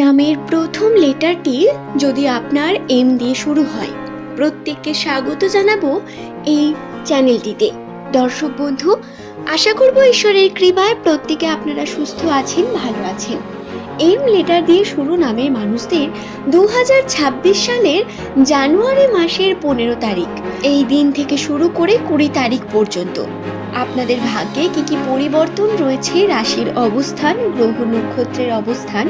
নামের প্রথম লেটারটি যদি আপনার এম দিয়ে শুরু হয়। প্রত্যেককে স্বাগত জানাব এই চ্যানেলটিতে। দর্শক বন্ধু, আশা করব ঈশ্বরের কৃপায় প্রত্যেকে আপনারা সুস্থ আছেন, ভালো আছেন। এম লেটার দিয়ে শুরু নামের মানুষদের দু হাজার ছাব্বিশ সালের জানুয়ারি মাসের পনেরো তারিখ, এই দিন থেকে শুরু করে কুড়ি তারিখ পর্যন্ত। আপনাদের ভাগ্যে কি কি পরিবর্তন রয়েছে? রাশির অবস্থান, গ্রহ নক্ষত্রের অবস্থান,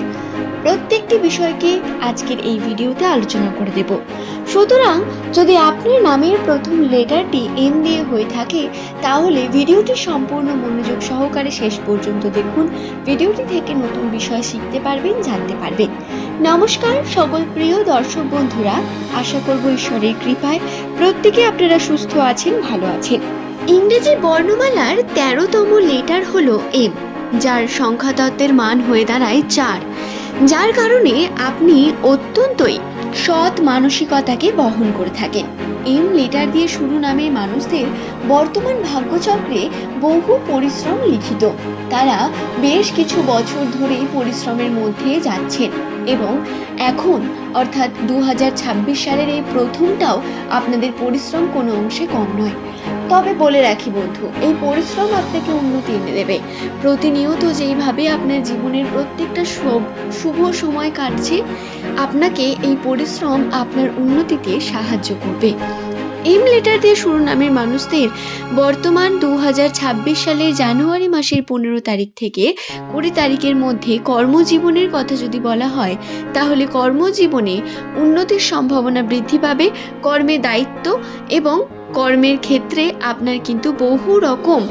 প্রত্যেকটি বিষয়কে আজকের এই ভিডিওতে আলোচনা করে দেব। সুতরাং যদি আপনার নামের প্রথম লেটারটি এম দিয়ে হয়ে থাকে, তাহলে ভিডিওটি সম্পূর্ণ মনোযোগ সহকারে শেষ পর্যন্ত দেখুন। ভিডিওটি থেকে নতুন বিষয় শিখতে পারবেন, জানতে পারবেন। নমস্কার সকল প্রিয় দর্শক বন্ধুরা, আশা করব ঈশ্বরের কৃপায়। প্রত্যেকে আপনারা সুস্থ আছেন, ভালো আছেন। ইংরেজি বর্ণমালার তেরোতম লেটার হল এম, যার সংখ্যাতত্ত্বের মান হয়ে দাঁড়ায় চার, যার কারণে আপনি অত্যন্তই সৎ মানসিকতাকে বহন করে থাকেন। এম লেটার দিয়ে শুরু নামের মানুষদের বর্তমান ভাগ্যচক্রে বহু পরিশ্রম লিখিত। তারা বেশ কিছু বছর ধরেই পরিশ্রমের মধ্যে যাচ্ছেন এবং এখন, অর্থাৎ দু হাজার ছাব্বিশ সালের এই প্রথমটাও আপনাদের পরিশ্রম কোনো অংশে কম নয়। তবে বলে রাখি বন্ধু, এই পরিশ্রম আপনাকে উন্নতি এনে দেবে। প্রতিনিয়ত যেইভাবে আপনার জীবনের প্রত্যেকটা শুভ সময় কাটছে, আপনাকে এই পরিশ্রম আপনার উন্নতিতে সাহায্য করবে। এম লেটার দিয়ে শুরু নামের মানুষদের বর্তমান দু হাজার ছাব্বিশ সালের জানুয়ারি মাসের পনেরো তারিখ থেকে কুড়ি তারিখের মধ্যে কর্মজীবনের কথা যদি বলা হয়, তাহলে কর্মজীবনে উন্নতির সম্ভাবনা বৃদ্ধি পাবে, কর্মে দায়িত্ব এবং কর্মের ক্ষেত্রে আপনার কিন্তু বহু রকম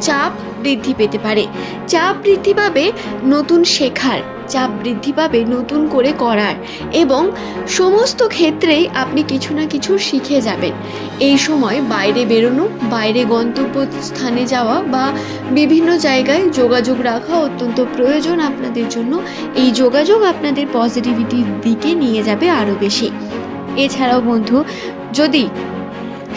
চাপ বৃদ্ধি পেতে পারে। চাপ বৃদ্ধি পাবে নতুন শেখার, চাপ বৃদ্ধি পাবে নতুন করে করার এবং সমস্ত ক্ষেত্রেই আপনি কিছু না কিছু শিখে যাবেন। এই সময় বাইরে বেরোনো, বাইরে গন্তব্য স্থানে যাওয়া বা বিভিন্ন জায়গায় যোগাযোগ রাখা অত্যন্ত প্রয়োজন আপনাদের জন্য। এই যোগাযোগ আপনাদের পজিটিভিটির দিকে নিয়ে যাবে আরও বেশি। এছাড়াও বন্ধু, যদি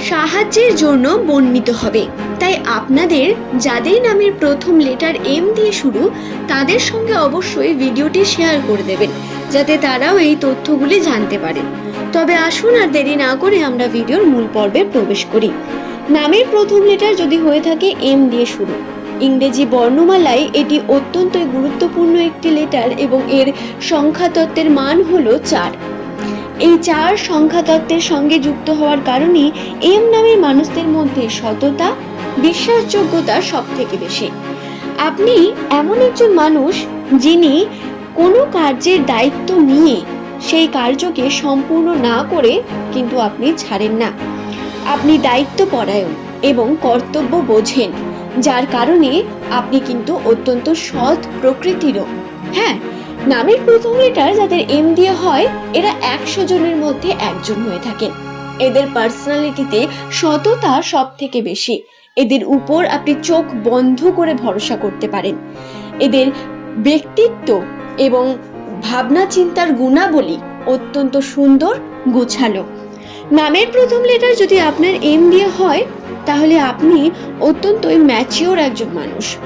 সাহায্যের জন্য বর্ণিত হবে। তাই আপনাদের, যাদের নামের প্রথম লেটার এম দিয়ে শুরু, তাদের সঙ্গে অবশ্যই ভিডিওটি শেয়ার করে দেবেন, যাতে তারাও এই তথ্যগুলি জানতে পারেন তবে আসুন আর দেরি না করে আমরা ভিডিওর মূল পর্বে প্রবেশ করি। নামের প্রথম লেটার যদি হয়ে থাকে এম দিয়ে শুরু। ইংরেজি বর্ণমালায় এটি অত্যন্তই গুরুত্বপূর্ণ একটি লেটার এবং এর সংখ্যাতত্ত্বের মান হলো চার। এই চার সংখ্যাতত্ত্বের সঙ্গে যুক্ত হওয়ার কারণে এম নামের মানুষদের মধ্যে সততা, বিশ্বাসযোগ্যতা সব থেকে বেশি। আপনি এমন একজন মানুষ যিনি কোনো কার্যের দায়িত্ব নিয়ে সেই কার্যকে সম্পূর্ণ না করে কিন্তু আপনি ছাড়েন না। আপনি দায়িত্ব পরায়ণ এবং কর্তব্য বোঝেন, যার কারণে আপনি কিন্তু অত্যন্ত সৎ প্রকৃতিরও। হ্যাঁ নামের প্রথম লেটার যাদের এম দিয়ে হয়, এরা একশো জনের মধ্যে একজন হয়ে থাকেন। এদের পার্সোনালিটিতে সততা সব থেকে বেশি। এদের উপর আপনি চোখ বন্ধ করে ভরসা করতে পারেন। এদের ব্যক্তিত্ব এবং ভাবনা চিন্তার গুণাবলী অত্যন্ত সুন্দর, গোছালো। নামের প্রথম লেটার যদি আপনার এম দিয়ে হয়, তাহলে আপনি অত্যন্তই ম্যাচিওর একজন মানুষ।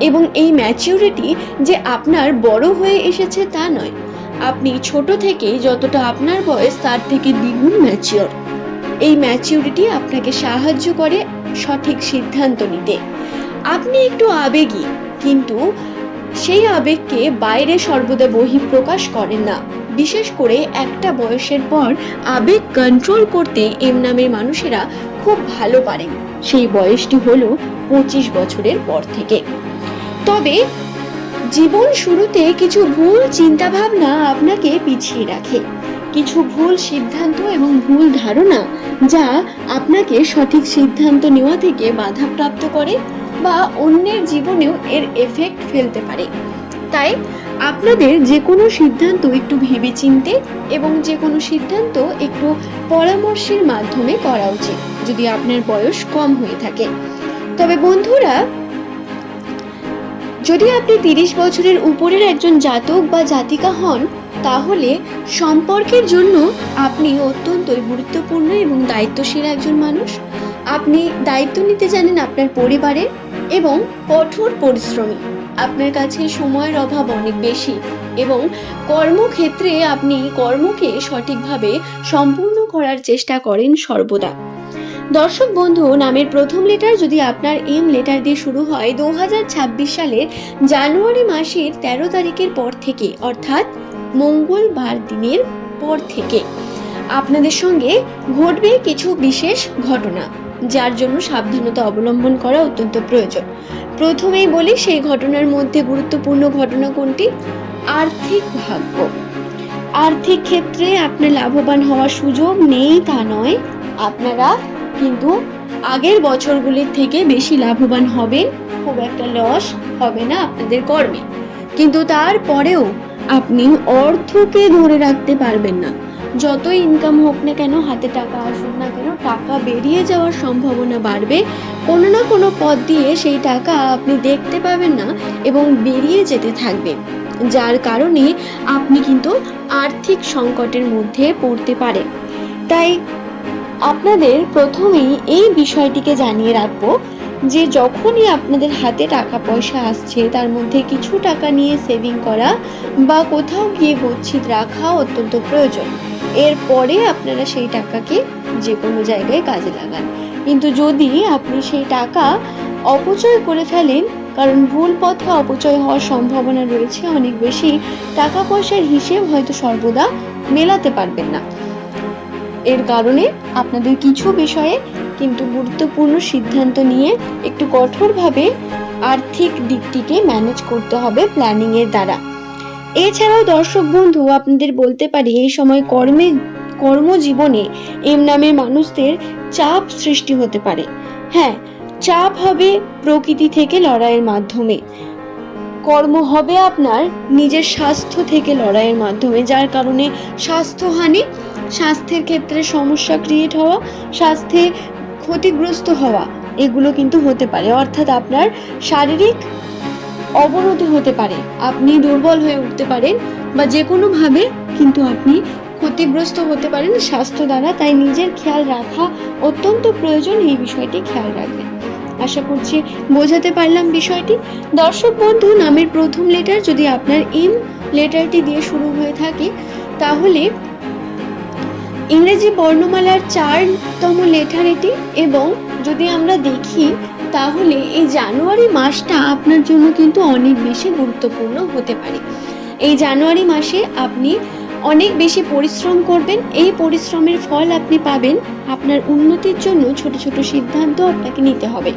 এবং এই ম্যাচিউরিটি যে আপনার বড় হয়ে এসেছে তা নয়। আপনি ছোট থেকে যতটা আপনার বয়স, তার থেকে দ্বিগুণ ম্যাচিওর এই ম্যাচিউরিটি আপনাকে সাহায্য করে সঠিক সিদ্ধান্ত নিতে। আপনি একটু আবেগী, কিন্তু সেই আবেগকে বাইরে সর্বদা বহিঃপ্রকাশ করেন না। বিশেষ করে একটা বয়সের পর আবেগ কন্ট্রোল করতে এম নামের মানুষেরা খুব ভালো পারেন। সেই বয়সটি হলো পঁচিশ বছরের পর থেকে। তবে জীবন শুরুতে কিছু ভুল চিন্তাভাবনা আপনাকে পিছিয়ে রাখে। কিছু ভুল সিদ্ধান্ত এবং ভুল ধারণা যা আপনাকে সঠিক সিদ্ধান্ত নেওয়া থেকে বাধাপ্রাপ্ত করে বা অন্যের জীবনেও এর এফেক্ট ফেলতে পারে। তাই আপনাদের যে কোনো সিদ্ধান্ত একটু ভেবেচিন্তে এবং যে কোনো সিদ্ধান্ত একটু পরামর্শের মাধ্যমে করা উচিত, যদি আপনার বয়স কম হয়ে থাকে। তবে বন্ধুরা যদি আপনি তিরিশ বছরের উপরের একজন জাতক বা জাতিকা হন, তাহলে সম্পর্কের জন্য আপনি অত্যন্তই গুরুত্বপূর্ণ এবং দায়িত্বশীল একজন মানুষ। আপনি দায়িত্ব নিতে জানেন আপনার পরিবারের এবং কঠোর পরিশ্রমী। আপনার কাছে সময়ের অভাব অনেক বেশি এবং কর্মক্ষেত্রে আপনি কর্মকে সঠিকভাবে সম্পূর্ণ করার চেষ্টা করেন সর্বদা। দর্শক বন্ধু, নামের প্রথম লেটার যদি আপনার এম লেটার দিয়ে শুরু হয় দু হাজার ছাব্বিশ সালের জানুয়ারি মাসের তেরো তারিখের পর থেকে, অর্থাৎ মঙ্গলবার দিনের পর থেকে, আপনাদের সঙ্গে ঘটবে কিছু বিশেষ ঘটনা, যার জন্য সাবধানতা অবলম্বন করা অত্যন্ত প্রয়োজন। প্রথমেই বলি, সেই ঘটনার মধ্যে গুরুত্বপূর্ণ ঘটনা কোনটি? আর্থিক ভাগ্য। আর্থিক ক্ষেত্রে আপনার লাভবান হওয়ার সুযোগ নেই তা নয়, আপনারা কিন্তু আগের বছরগুলির থেকে বেশি লাভবান হবেন খুব একটা লস হবে না আপনাদের কর্মে। কিন্তু তারপরেও আপনি অর্থকে ধরে রাখতে পারবেন না। যত ইনকাম হোক না কেন, হাতে টাকা আসুক না কেন, টাকা বেরিয়ে যাওয়ার সম্ভাবনা বাড়বে। কোনো না কোনো পথ দিয়ে সেই টাকা আপনি দেখতে পাবেন না এবং বেরিয়ে যেতে থাকবে যার কারণে আপনি কিন্তু আর্থিক সংকটের মধ্যে পড়তে পারেন। তাই আপনাদের প্রথমেই এই বিষয়টিকে জানিয়ে রাখব যে যখনই আপনাদের হাতে টাকা পয়সা আসছে, তার মধ্যে কিছু টাকা নিয়ে সেভিং করা বা কোথাও গিয়ে গচ্ছিত রাখা অত্যন্ত প্রয়োজন। এরপরে আপনারা সেই টাকাকে যে কোনো জায়গায় কাজে লাগান। কিন্তু যদি আপনি সেই টাকা অপচয় করে ফেলেন, কারণ ভুল পথে অপচয় হওয়ার সম্ভাবনা রয়েছে, অনেক বেশি টাকা পয়সার হিসেব হয়তো সর্বদা মেলাতে পারবেন না। এর কারণে আপনাদের কিছু বিষয়ে কিন্তু গুরুত্বপূর্ণ সিদ্ধান্ত নিয়ে একটু কঠোরভাবে আর্থিক দিকটিকে ম্যানেজ করতে হবে প্ল্যানিং এর দ্বারা। এছাড়াও দর্শক বন্ধু, আপনাদের বলতে পারি এই সময় কর্মে, কর্মজীবনে এম নামের মানুষদের চাপ সৃষ্টি হতে পারে। হ্যাঁ চাপ হবে প্রকৃতি থেকে লড়াইয়ের মাধ্যমে। কর্ম হবে আপনার নিজের স্বাস্থ্য থেকে লড়াইয়ের মাধ্যমে, যার কারণে স্বাস্থ্যহানি, স্বাস্থ্যের ক্ষেত্রে সমস্যা ক্রিয়েট হওয়া, স্বাস্থ্যে ক্ষতিগ্রস্ত হওয়া, এগুলো কিন্তু হতে পারে। অর্থাৎ আপনার শারীরিক অবনতি হতে পারে। আপনি দুর্বল হয়ে উঠতে পারেন বা যে কোনোভাবে কিন্তু আপনি ক্ষতিগ্রস্ত হতে পারেন স্বাস্থ্য দ্বারা। তাই নিজের খেয়াল রাখা অত্যন্ত প্রয়োজন। এই বিষয়টি খেয়াল রাখবেন। আশা করছি বোঝাতে পারলাম বিষয়টি। দর্শক বন্ধু, নামের প্রথম লেটার যদি আপনার এম লেটারটি দিয়ে শুরু হয়ে থাকে, তাহলে ইংরেজি বর্ণমালার চারতম লেটার এটি এবং যদি আমরা দেখি, তাহলে এই জানুয়ারি মাসটা আপনার জন্য কিন্তু অনেক বেশি গুরুত্বপূর্ণ হতে পারে। এই জানুয়ারি মাসে আপনি অনেক বেশি পরিশ্রম করবেন, এই পরিশ্রমের ফল আপনি পাবেন। আপনার উন্নতির জন্য ছোট ছোট সিদ্ধান্ত আপনাকে নিতে হবে।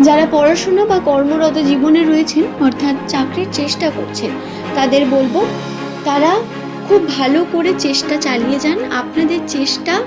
যারা পড়াশোনা বা কর্মরত জীবনে রয়েছেন, অর্থাৎ চাকরির চেষ্টা করছেন, তাদের বলব, তারা খুব ভালো করে চেষ্টা চালিয়ে যান। আপনাদের চেষ্টা